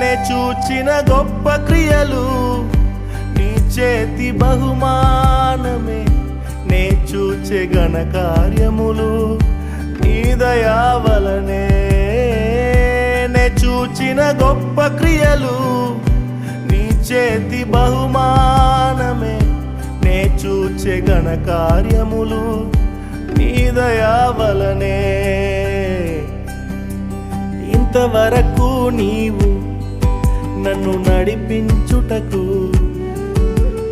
నే చూచిన గొప్ప క్రియలు నీ చేతి బహుమానమే. నే చూచే గణ కార్యములు నీ దయా వలనే. నే చూచిన గొప్ప క్రియలు నీ చేతి బహుమానమే. నే చూచే గణ కార్యములు నీ దయా వలనే. ఇంతవరకు నీవు నన్ను నడిపించుటకు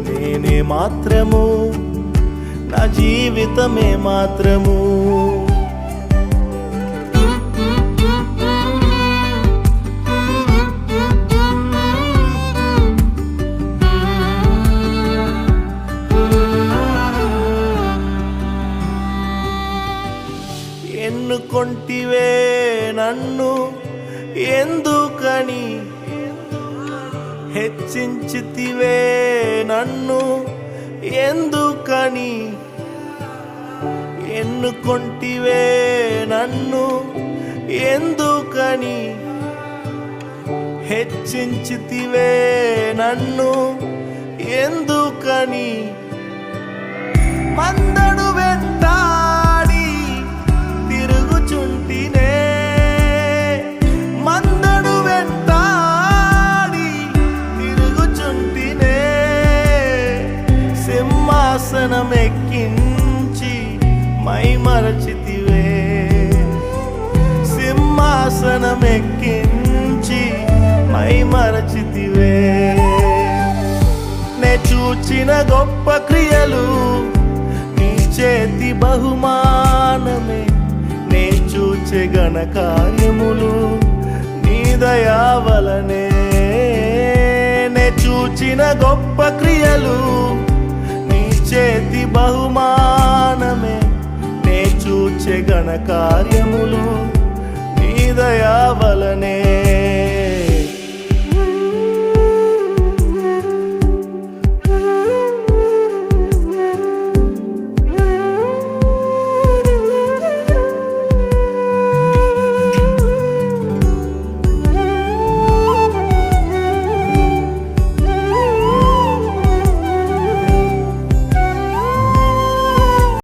నేనే మాత్రము నా జీవితమే మాత్రము. ఎన్నుకొంటివే నన్ను ఎందుకని హెచ్చించితివే నన్ను. ఎందుకని? ఎన్నుకొంటివే నన్ను. ఎందుకని? హెచ్చించితివే నన్ను. ఎందుకని? మందడువే ఎక్కించి మై మరచితివే. సింహాసనమెక్కించి మై మరచితివే. నే చూచిన గొప్ప క్రియలు నీ చేతి బహుమానమే. నే చూచే గణ కార్యములు నీ దయావలనే నే చూచిన గొప్ప క్రియలు చేతి బహుమానమే. నే చూచే గణ కార్యములు నీ దయా వలనే